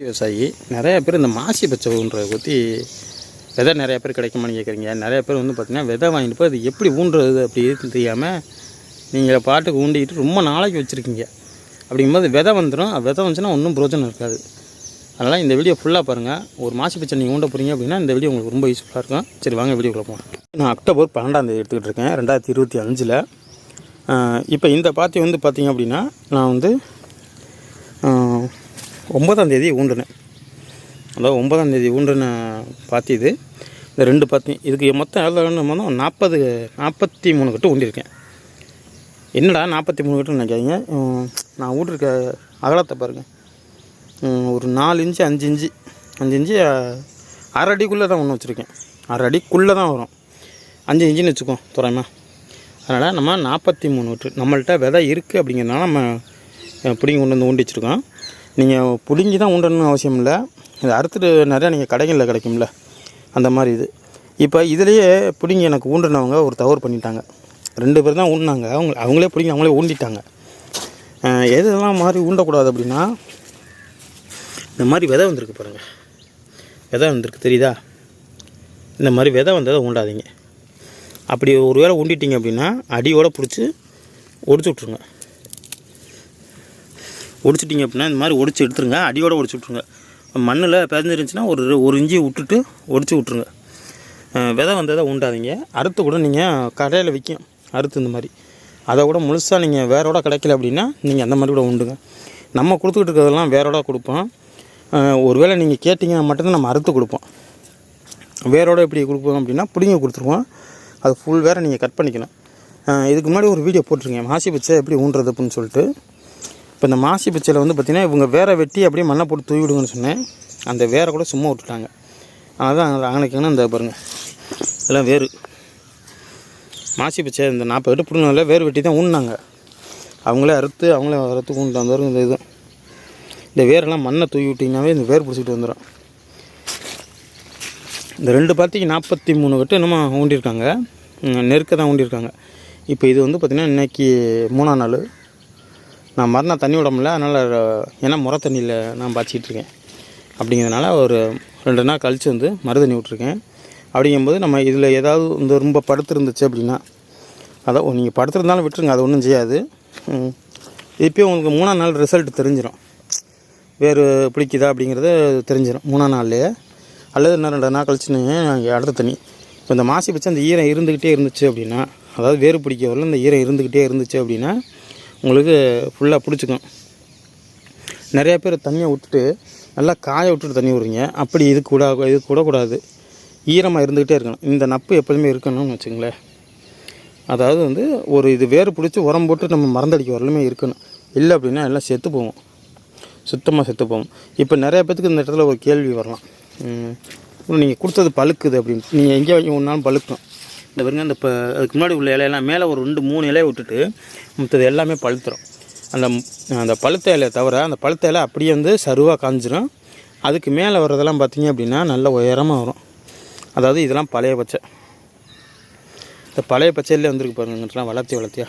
விவசாயி நிறைய பேர் இந்த மாசி பச்சை பற்றி விதை நிறைய பேர் கிடைக்குமான்னு கேட்குறீங்க. நிறைய பேர் வந்து பார்த்தீங்கன்னா விதை வாங்கிட்டு போய் அது எப்படி ஊன்றது அப்படி தெரியாமல் நீங்கள் பாட்டுக்கு ஊண்டிக்கிட்டு ரொம்ப நாளைக்கு வச்சுருக்கீங்க. அப்படிங்கும்போது விதை வந்துடும் விதை வந்துச்சுன்னா ஒன்றும் பிரோஜனம் இருக்காது. அதனால் இந்த வீடியோ ஃபுல்லாக பாருங்கள் ஒரு மாசி பச்சை நீங்கள் ஊண்ட போகிறீங்க அப்படின்னா இந்த வீடியோ உங்களுக்கு ரொம்ப யூஸ்ஃபுல்லாக இருக்கும். சரி வாங்க வீடியோ போகலாம் நான் அக்டோபர் பன்னெண்டாம் தேதி எடுத்துக்கிட்டு இருக்கேன் ரெண்டாயிரத்தி இருபத்தி அஞ்சில். இப்போ இந்த பாத்தி வந்து பார்த்தீங்க அப்படின்னா நான் வந்து ஆஹ், ஒன்பதாம் தேதி ஊண்டுனேன் அதாவது ஒன்பதாம் தேதி ஊண்டுன பாத்தி இது. இந்த ரெண்டு பாத்தி. இதுக்கு மொத்தம் எவ்வளோ வேணும் நாற்பது நாற்பத்தி மூணு கட்டு ஊண்டியிருக்கேன். என்னடா நாற்பத்தி மூணு கட்டு நினைக்காதீங்க. நான் ஊட்டிருக்க அகலத்தை பாருங்கள் ஒரு நாலு இன்ச்சு அஞ்சு இன்ச்சு அஞ்சு இன்ச்சு அரை அடிக்குள்ளே தான் ஒன்று வச்சுருக்கேன். அரை அடிக்குள்ளே தான் வரும். அஞ்சு இன்ச்சுன்னு வச்சுக்கோ துறைமா அதனால் நம்ம நாற்பத்தி மூணு விட்டு நம்மள்கிட்ட விதை இருக்குது அப்படிங்கிறதுனால நம்ம அஹ், கொண்டு வந்து ஊண்டி வச்சுருக்கோம் நீங்கள் பிடுங்கி தான் உண்டணும்னு அவசியம் இல்லை இது அறுத்துட்டு நிறையா நீங்கள் கடைகளில் கிடைக்கும்ல. அந்த மாதிரி இது. இப்போ இதுலேயே பிடுங்கி எனக்கு ஊண்டுனவங்க ஒரு தவறு பண்ணிட்டாங்க. ரெண்டு பேர் தான் ஊண்டினாங்க. அவங்க அவங்களே பிடிங்கி அவங்களே ஊண்டிட்டாங்க. எதெல்லாம் மாதிரி ஊண்டக்கூடாது அப்படின்னா இந்த மாதிரி விதை வந்திருக்கு பாருங்கள் விதை வந்திருக்கு தெரியுதா? இந்த மாதிரி விதை வந்ததை ஊண்டாதீங்க. அப்படி ஒரு வேளை ஊண்டிட்டீங்க அப்படின்னா அடியோடு பிடிச்சி ஒடிச்சு விட்ருங்க ஒடிச்சிட்டிங்க அப்படின்னா இந்த மாதிரி ஒடிச்சு எடுத்துருங்க. அடியோட ஒடிச்சு விட்ருங்க மண்ணில் பிறந்துருந்துச்சுன்னா ஒரு ஒரு இஞ்சி விட்டுட்டு ஒடிச்சு விட்ருங்க விதை வந்ததை உண்டாதீங்க. அறுத்து கூட நீங்கள் கடையில் விற்கும் அறுத்து இந்த மாதிரி. அதை கூட முழுசாக நீங்கள் வேறோட கிடைக்கல அப்படின்னா நீங்கள் அந்த மாதிரி கூட உண்டுங்க. நம்ம கொடுத்துக்கிட்டு இருக்கிறதெல்லாம் வேறோட கொடுப்போம். ஒருவேளை நீங்கள் கேட்டிங்கன்னா மட்டும்தான் நம்ம அறுத்து கொடுப்போம். வேரோட எப்படி கொடுப்போம் அப்படின்னா பிடிங்க கொடுத்துருவோம். அது ஃபுல் வேற நீங்கள் கட் பண்ணிக்கணும். இதுக்கு முன்னாடி ஒரு வீடியோ போட்டிருக்கேன். மாசி பச்சை எப்படி ஊன்றது அப்படின்னு சொல்லிட்டு. இப்போ இந்த மாசி பச்சையில் வந்து பார்த்திங்கன்னா இவங்க வேற வெட்டி அப்படியே மண்ணை போட்டு தூவி விடுங்கன்னு சொன்னேன். அந்த வேரை கூட சும்மா விட்டுட்டாங்க. அதான் அங்கனைக்கான இந்த பாருங்கள் இதெல்லாம் வேறு. மாசி பச்சை இந்த நாற்பது வெட்டு பிடினால வேறு வெட்டி தான் ஊன்னாங்க. அவங்களே அறுத்து அவங்களே அறுத்து கொண்டு வந்தவரும் இந்த இது. இந்த வேரெல்லாம் மண்ணை தூவி விட்டிங்கனாவே இந்த வேர் பிடிச்சிட்டு வந்துடும் இந்த ரெண்டு பார்த்திக்கு நாற்பத்தி மூணு கட்டு என்னமோ ஊண்டியிருக்காங்க நெருக்க தான் ஊண்டியிருக்காங்க இப்போ இது வந்து பார்த்திங்கன்னா இன்னைக்கு மூணாம் நாள். நான் மறுநாள் தண்ணி விட முடியல அதனால் ஏன்னா முறை தண்ணியில் நான் பாய்ச்சிக்கிட்டுருக்கேன் இருக்கேன். அப்படிங்கிறதுனால ஒரு ரெண்டு நாள் கழித்து வந்து மறு தண்ணி விட்ருக்கேன் அப்படிங்கும்போது நம்ம இதில் ஏதாவது இந்த ரொம்ப படுத்துருந்துச்சு அப்படின்னா அதான் நீங்கள் படுத்துருந்தாலும் விட்டுருங்க அது ஒன்றும் செய்யாது. இப்போயும் உங்களுக்கு மூணாம் நாள் ரிசல்ட் தெரிஞ்சிடும் வேறு பிடிக்குதா அப்படிங்கிறது தெரிஞ்சிடும் மூணாம் நாள்லேயே. அல்லது இன்னும் ரெண்டு நாள் கழிச்சுன்னு அடுத்த தண்ணி. இப்போ இந்த மாசி பிடிச்சி அந்த ஈரம் இருந்துக்கிட்டே இருந்துச்சு அப்படின்னா அதாவது வேறு பிடிக்க வரல இந்த ஈரம் இருந்துக்கிட்டே இருந்துச்சு அப்படின்னா உங்களுக்கு ஃபுல்லாக பிடிச்சிக்கும். நிறையா பேர் தண்ணியை விட்டுட்டு நல்லா காய விட்டுட்டு தண்ணி விடுறீங்க. அப்படி இது கூட இது கூடக்கூடாது. ஈரமாக இருந்துக்கிட்டே இருக்கணும். இந்த நப்பு எப்போதுமே இருக்கணும்னு வச்சுங்களேன். அதாவது வந்து ஒரு இது வேறு பிடிச்சி உரம் போட்டு நம்ம மறந்தடிக்க வரலுமே இருக்கணும். இல்லை அப்படின்னா எல்லாம் செத்து போவோம். சுத்தமாக செத்து போவோம். இப்போ நிறையா பேத்துக்கு இந்த இடத்துல ஒரு கேள்வி வரலாம். நீங்கள் கொடுத்தது பழுக்குது அப்படின்னு. நீங்கள் எங்கே ஒன்றாலும் பழுக்கும். இந்த பாருங்க அந்த இப்போ அதுக்கு முன்னாடி உள்ள இலையெல்லாம் மேலே ஒரு ரெண்டு மூணு இலையை விட்டுட்டு மற்றது எல்லாமே பழுத்துரும். அந்த அந்த பழுத்த இலையை தவிர அந்த பழுத்த இலை அப்படியே வந்து சருவாக காஞ்சிரும். அதுக்கு மேலே வர்றதெல்லாம் பார்த்திங்க அப்படின்னா நல்ல உயரமாக வரும். அதாவது இதெல்லாம் பழைய பச்சை. இந்த பழைய பச்சையிலே வந்துருக்கு பாருங்கலாம் வளர்த்தி வளர்த்தியா.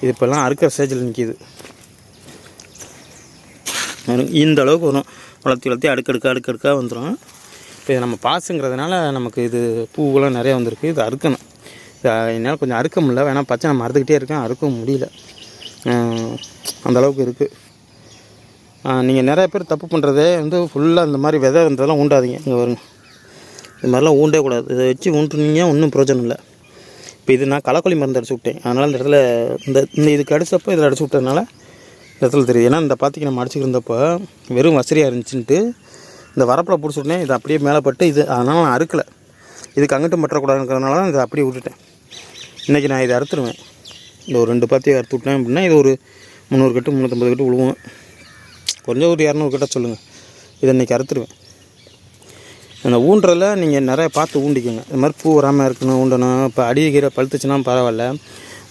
இது இப்போல்லாம் அறுக்கிற ஸ்டேஜில் நிற்கிது இந்த அளவுக்கு வரும். வளர்த்தி வளர்த்தி அடுக்கடுக்க அடுக்கடுக்காக வந்துடும் இப்போ இது நம்ம பாசுங்கிறதுனால நமக்கு இது பூவெல்லாம் நிறையா வந்திருக்கு. இது அறுக்கணும். இது என்னால் கொஞ்சம் அறுக்க முடியல. வேணா பச்சை நம்ம அறுத்துக்கிட்டே இருக்கேன். அறுக்கவும் முடியல. அந்தளவுக்கு அந்த அளவுக்கு இருக்குது நீங்கள் நிறைய பேர் தப்பு பண்ணுறதே வந்து ஃபுல்லாக இந்த மாதிரி விதை விதைன்றதெல்லாம் ஊண்டாதீங்க. இங்கே வருங்க இது மாதிரிலாம் ஊண்டே கூடாது. இதை வச்சு ஊண்டுனீங்க ஒன்றும் பிரயோஜனம் இல்லை. இப்போ இது நான் களைக்கொல்லி மருந்து அடிச்சு விட்டேன். அதனால் இந்த இடத்துல இந்த இந்த இதுக்கு அடித்தப்போ இதில் அடிச்சு விட்டதுனால இடத்துல தெரியுது. ஏன்னா இந்த பாத்திக்கு நம்ம அடிச்சுக்கிருந்தப்போ வெறும் வசதியாக இருந்துச்சுன்ட்டு இந்த வரப்பில் பிடிச்சிட்டேன் இது அப்படியே மேலே பட்டு இது அதனால் நான் அறுக்கலை. இதுக்கு அங்கிட்டும் பற்றக்கூடாதுங்கிறதுனால தான் இதை அப்படியே விட்டுட்டேன். இன்றைக்கி நான் இதை அறுத்துருவேன். இந்த ஒரு ரெண்டு பாத்தியை அறுத்து விட்டேன் அப்படின்னா இது ஒரு முந்நூறு கட்டு முந்நூற்றம்பது கட்டு விழுவேன் கொஞ்சம் ஒரு இரநூறு கட்ட சொல்லுங்கள் இதை இன்றைக்கி அறுத்துருவேன். அந்த ஊன்றதில் நீங்கள் நிறையா பார்த்து ஊண்டிக்கோங்க. இந்த மாதிரி பூ வராமல் இருக்கணும் ஊண்டணும். இப்போ அடிக்கிற பழுத்துச்சுன்னா பரவாயில்ல.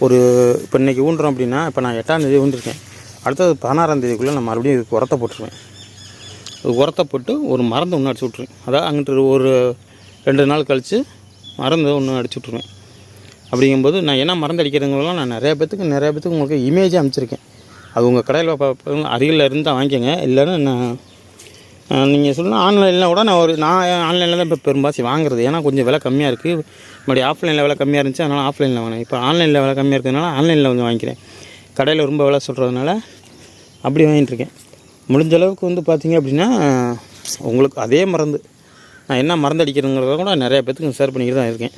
ஒரு இப்போ இன்றைக்கி ஊண்டுறோம் அப்படின்னா இப்போ நான் எட்டாம் தேதி ஊண்டிருக்கேன். அடுத்தது பதினாறாம் தேதிக்குள்ளே நான் மறுபடியும் இதுக்கு உரத்தை போட்டுருவேன். உரத்தை போட்டு ஒரு மருந்து ஒன்று அடிச்சு விட்ருவேன் அதாவது அங்கிட்டு ஒரு ரெண்டு நாள் கழித்து மருந்து ஒன்று அடிச்சு விட்ருவேன் அப்படிங்கும்போது நான் என்ன மருந்து அடிக்கிறதுங்கலாம் நான் நிறைய பேத்துக்கு நிறைய பேத்துக்கு உங்களுக்கு இமேஜே அனுப்பிச்சிருக்கேன். அது உங்கள் கடையில் அருகில் இருந்தால் வாங்கிக்கோங்க. இல்லைன்னா நான் நீங்கள் சொல்லணும் ஆன்லைனில் கூட நான் ஒரு நான் ஆன்லைனில் தான் இப்போ பெரும்பாசி வாங்குறது. ஏன்னா கொஞ்சம் விலை கம்மியாக இருக்குது முன்னாடி ஆஃப்லைனில் விலை கம்மியாக இருந்துச்சு அதனால் ஆஃப்லைனில் வாங்கினேன். இப்போ ஆன்லைனில் விலை கம்மியாக இருக்கிறதுனால ஆன்லைனில் வந்து வாங்கிக்கிறேன். கடையில் ரொம்ப விலை சொல்கிறதுனால அப்படி வாங்கிட்டுருக்கேன் முடிஞ்ச அளவுக்கு வந்து பார்த்தீங்க அப்படின்னா உங்களுக்கு அதே மருந்து. நான் என்ன மருந்து அடிக்கிறதுங்கிறத கூட நிறையா பேத்துக்கு ஷேர் பண்ணிக்கிட்டு தான் இருக்கேன்.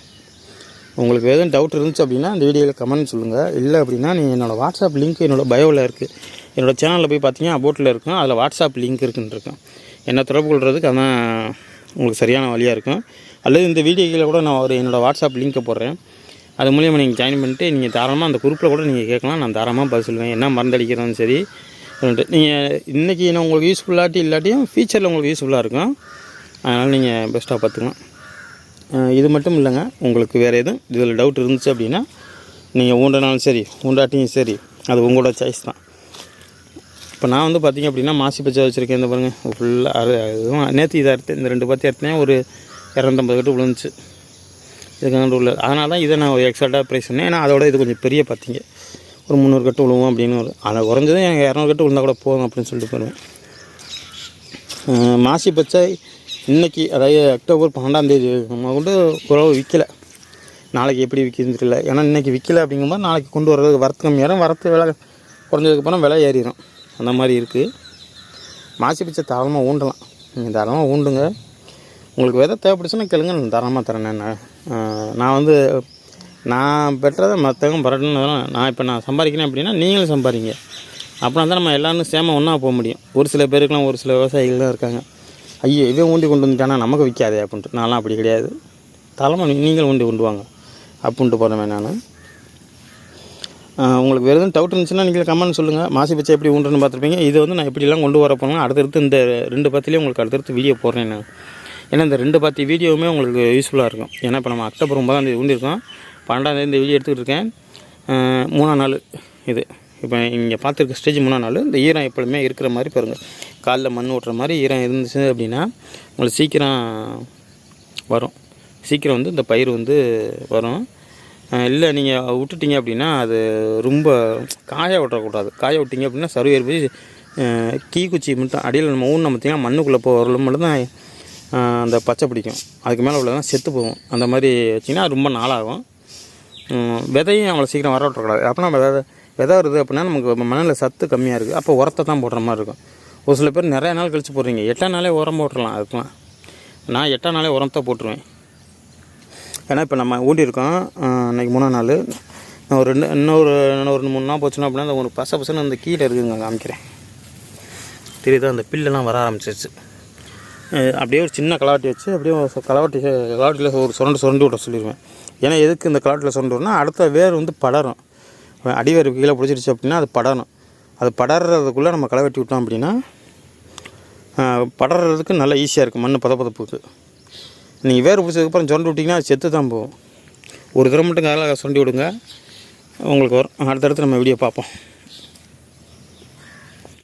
உங்களுக்கு எதுவும் டவுட் இருந்துச்சு அப்படின்னா அந்த வீடியோவில் கமெண்ட் சொல்லுங்கள் இல்லை அப்படின்னா நீங்கள் என்னோடய வாட்ஸ்அப் லிங்க் என்னோடய பயோவில் இருக்குது என்னோடய சேனலில் போய் பார்த்தீங்கன்னா அபோட்டில் இருக்கும். அதில் வாட்ஸ்அப் லிங்க் இருக்குன்னு இருக்கும். என்ன தொடர்பு கொள்றதுக்கு அதான் உங்களுக்கு சரியான வழியாக இருக்கும். அல்லது இந்த வீடியோவில் கூட நான் ஒரு என்னோடய வாட்ஸ்அப் லிங்க்கை போடுறேன். அது மூலியமாக நீங்கள் ஜாயின் பண்ணிட்டு நீங்கள் தாராளமாக அந்த குரூப்பில் கூட நீங்கள் கேட்கலாம். நான் தாராளமாக பதில் சொல்லுவேன். என்ன மருந்து அடிக்கிறதும் சரி நீங்கள் இன்றைக்கி நான் உங்களுக்கு யூஸ்ஃபுல்லாட்டி இல்லாட்டியும் ஃபியூச்சரில் உங்களுக்கு யூஸ்ஃபுல்லாக இருக்கும். அதனால் நீங்கள் பெஸ்ட்டாக பார்த்துக்கலாம். இது மட்டும் இல்லைங்க. உங்களுக்கு வேறு எதுவும் இதில் டவுட் இருந்துச்சு அப்படின்னா நீங்கள் ஊண்டனாலும் சரி ஊண்டாட்டியும் சரி அது உங்களோட சாய்ஸ் தான். இப்போ நான் வந்து பார்த்திங்க அப்படின்னா மாசி பச்சை வச்சுருக்கேன். இந்த பாருங்கள் ஃபுல்லாக அறு இதுவும் நேற்று இதை எடுத்து இந்த ரெண்டு பற்றி எடுத்தேன் ஒரு இரநூத்தம்பது கட்டு விழுந்துச்சு. இதுக்கான உள்ள அதனால தான் இதை நான் ஒரு எக்ஸ்ட்ரா ப்ரைஸ் சொன்னேன். ஏன்னா அதோட இது கொஞ்சம் பெரிய பார்த்தீங்க ஒரு முந்நூறு கட்டு விழுவோம் அப்படின்னு ஒரு அதை குறைஞ்சது எனக்கு இரநூறு கட்டு விழுந்தா கூட போதும் அப்படின்னு சொல்லிட்டு போயிடுவேன். மாசி பச்சை இன்றைக்கி அதாவது அக்டோபர் பன்னெண்டாம் தேதி. நம்ம கொண்டு உறவு விற்கலை நாளைக்கு எப்படி விற்கிதுன்னு தெரியல. ஏன்னா இன்றைக்கி விற்கலை அப்படிங்கும்போது நாளைக்கு கொண்டு வர்றதுக்கு வரத்து கம்மியாகும் வரத்து விலை குறைஞ்சதுக்கப்புறம் விலை ஏறிடும் அந்த மாதிரி இருக்குது மாசி பச்சை தாராளமாக ஊண்டலாம். நீங்கள் தாராளமாக ஊண்டுங்க. உங்களுக்கு விதை தேவைப்படுச்சுன்னா கேளுங்க. நான் தாராளமாக தரேன். நான் நான் வந்து நான் பெற்றதை மற்றவங்க பரட்டணும் நான் இப்போ நான் சம்பாதிக்கிறேன் அப்படின்னா நீங்களும் சம்பாதிங்க. அப்படின்னா தான் நம்ம எல்லாரும் சேம ஒன்றா போக முடியும். ஒரு சில பேருக்கெலாம் ஒரு சில விவசாயிகள் தான் இருக்காங்க. ஐயோ இவன் ஊண்டி கொண்டு வந்துட்டானா? நமக்கு விற்காதே அப்படின்ட்டு. நான்லாம் அப்படி கிடையாது. தலைமை நீங்களும் ஊண்டி கொண்டு வாங்க. அப்படின்ட்டு போகிறேன் நான். உங்களுக்கு வேறு எதுவும் டவுட் இருந்துச்சுன்னா நீங்கள் கமெண்ட் சொல்லுங்கள் மாசி பச்சை எப்படி ஊண்டுன்னு பார்த்துருப்பீங்க. இது வந்து நான் எப்படிலாம் கொண்டு வர போகிறேன் அடுத்தடுத்து இந்த ரெண்டு பத்திலேயே உங்களுக்கு அடுத்தடுத்து வீடியோ போடுறேன் நான். ஏன்னா இந்த ரெண்டு பத்தி வீடியோவுமே உங்களுக்கு யூஸ்ஃபுல்லாக இருக்கும். ஏன்னா இப்போ நம்ம அக்டோபர் ஒன்பதாம் தேதி ஊண்டிருக்கோம் பன்னெண்டாம் தேதி இந்த வீடியோ எடுத்துக்கிட்டு இருக்கேன். மூணாம் நாள் இது. இப்போ இங்கே பார்த்துருக்க ஸ்டேஜ் மூணாம் நாள். இந்த ஈரம் எப்பொழுதுமே இருக்கிற மாதிரி பாருங்கள் காலில் மண் ஓட்டுற மாதிரி ஈரம் இருந்துச்சு அப்படின்னா உங்களுக்கு சீக்கிரம் வரும். சீக்கிரம் வந்து இந்த பயிர் வந்து வரும். இல்லை நீங்கள் விட்டுட்டீங்க அப்படின்னா அது ரொம்ப காய விட்டுறக்கூடாது. காய விட்டிங்க அப்படின்னா சருவேர் போய் கீ குச்சி மட்டும் அடியில் நம்ம ஊன் பார்த்தீங்கன்னா மண்ணுக்குள்ளே போகிற மட்டும் தான் அந்த பச்சை பிடிக்கும். அதுக்கு மேலே உள்ளதெல்லாம் செத்து போகும். அந்த மாதிரி வச்சிங்கன்னா ரொம்ப நாளாகும். விதையும் அவ்வளோ சீக்கிரம் வர விட்டுறக்கூடாது அப்படின்னா விதை விதை வருது அப்படின்னா நமக்கு மணலில் சத்து கம்மியாக இருக்குது அப்போ உரத்தை தான் போடுற மாதிரி இருக்கும். ஒரு சில பேர் நிறைய நாள் கழித்து போடுறீங்க. எட்டாம் நாளே உரம் போட்டுடலாம் அதுக்கெலாம் நான் எட்டாம் நாளே உரத்தை போட்டுருவேன். ஏன்னா இப்போ நம்ம ஊண்டியிருக்கோம் இன்றைக்கி மூணாம் நாள். நான் ஒரு ரெண்டு இன்னொரு இன்னொரு ஒரு மூணு நாள் போச்சுன்னா அப்படின்னா அந்த ஒரு பச பசன்னு அந்த கீழே இருக்குங்க காமிக்கிறேன். தெரியுதா? அந்த பில்லெல்லாம் வர ஆரம்பிச்சிருச்சு. அப்படியே ஒரு சின்ன கலாவட்டி வச்சு அப்படியே கலவாட்டி கலாவட்டி கலாவட்டியில் ஒரு சுரண்டு சுரண்டி விட சொல்லிடுவேன் ஏன்னா எதுக்கு இந்த கலாட்டில் சுரண்டு அடுத்த வேர் வந்து படரும். அடிவேர் கீழே பிடிச்சிருச்சு அப்படின்னா அது படரும். அது படறதுக்குள்ளே நம்ம களை வெட்டி விட்டோம் அப்படின்னா படறதுக்கு நல்லா ஈஸியாக இருக்கும். மண் பதப்பதப்புக்கு நீங்கள் வேர் பிடிச்சதுக்கப்புறம் சுரண்டு விட்டிங்கன்னா அது செத்து தான் போகும். ஒரு தடவை மட்டும் காலை சுரண்டி விடுங்க. உங்களுக்கு வரும். அடுத்தடுத்து நம்ம வீடியோ பார்ப்போம்.